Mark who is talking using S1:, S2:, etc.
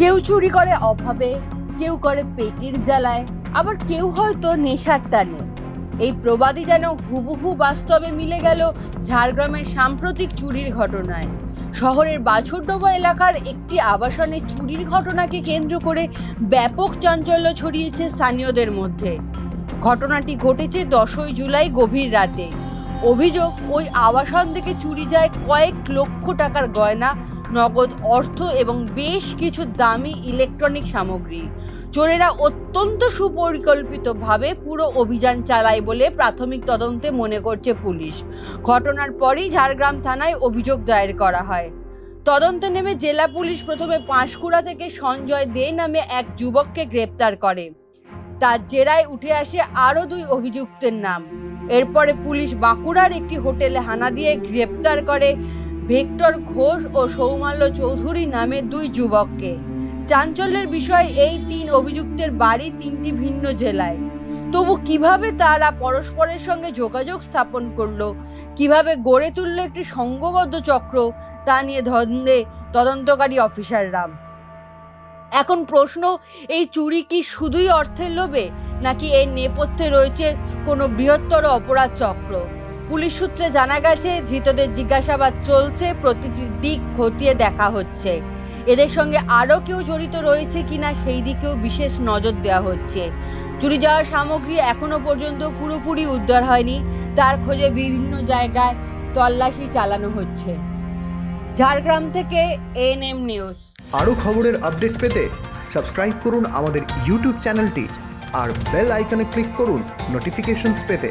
S1: কেউ চুরি করে অভাবে, কেউ করে পেটির জ্বালায়, আবার কেউ হয়তো নেশার টানে। এই প্রবাদই যেন হুবহু বাস্তবে মিলে গেল ঝাড়গ্রামের সাম্প্রতিক চুরির ঘটনায়। শহরের বাছুরডোবা এলাকার একটি আবাসনে চুরির ঘটনাকে কেন্দ্র করে ব্যাপক চাঞ্চল্য ছড়িয়েছে স্থানীয়দের মধ্যে। ঘটনাটি ঘটেছে দশই জুলাই গভীর রাতে। অভিযোগ, ওই আবাসন থেকে চুরি যায় কয়েক লক্ষ টাকার গয়না নগদ অর্থ এবং বেশ কিছু দামি ইলেকট্রনিক সামগ্রী। চোরেরা অত্যন্ত সুপরিকল্পিতভাবে পুরো অভিযান চালায় বলে প্রাথমিক তদন্তে মনে করছে পুলিশ। ঘটনার পরই ঝাড়গ্রাম থানায় অভিযোগ দায়ের করা হয়। তদন্তে নেমে জেলা পুলিশ প্রথমে পাঁশকুড়া থেকে সঞ্জয় দে নামে এক যুবককে গ্রেপ্তার করে। তার জেরায় উঠে আসে আরও দুই অভিযুক্তের নাম। এরপরে পুলিশ বাঁকুড়ার একটি হোটেলে হানা দিয়ে গ্রেপ্তার করে ভেক্টর ঘোষ ও সৌমাল্য চৌধুরী নামে দুই যুবককে। চাঞ্চল্যের বিষয়ে, এই তিন অভিযুক্তের বাড়ি তিনটি ভিন্ন জেলায়। তবু কীভাবে তারা পরস্পরের সঙ্গে যোগাযোগ স্থাপন করল, কীভাবে গড়ে তুললো একটি সংঘবদ্ধ চক্র, তা নিয়ে ধন্দে তদন্তকারী অফিসার রাম এখন প্রশ্ন, এই চুরি কি শুধুই অর্থের লোভে, নাকি এর নেপথ্যে রয়েছে কোনো বৃহত্তর অপরাধ চক্র? পুলিশ সূত্রে জানা গেছে, ধৃতদের জিজ্ঞাসাবাদ চলছে, প্রতিটি দিক খতিয়ে দেখা হচ্ছে। এদের সঙ্গে আরও কেউ জড়িত রয়েছে কিনা সেই দিকেও বিশেষ নজর দেওয়া হচ্ছে। চুরি যাওয়ার সামগ্রী এখনও পর্যন্ত পুরোপুরি উদ্ধার হয়নি। তার খোঁজে বিভিন্ন জায়গায় তল্লাশি চালানো হচ্ছে। ঝাড়গ্রাম থেকে এএনএম নিউজ।
S2: আরও খবরের আপডেট পেতে সাবস্ক্রাইব করুন আমাদের ইউটিউব চ্যানেলটি আর বেল আইকনে ক্লিক করুন নোটিফিকেশনস পেতে।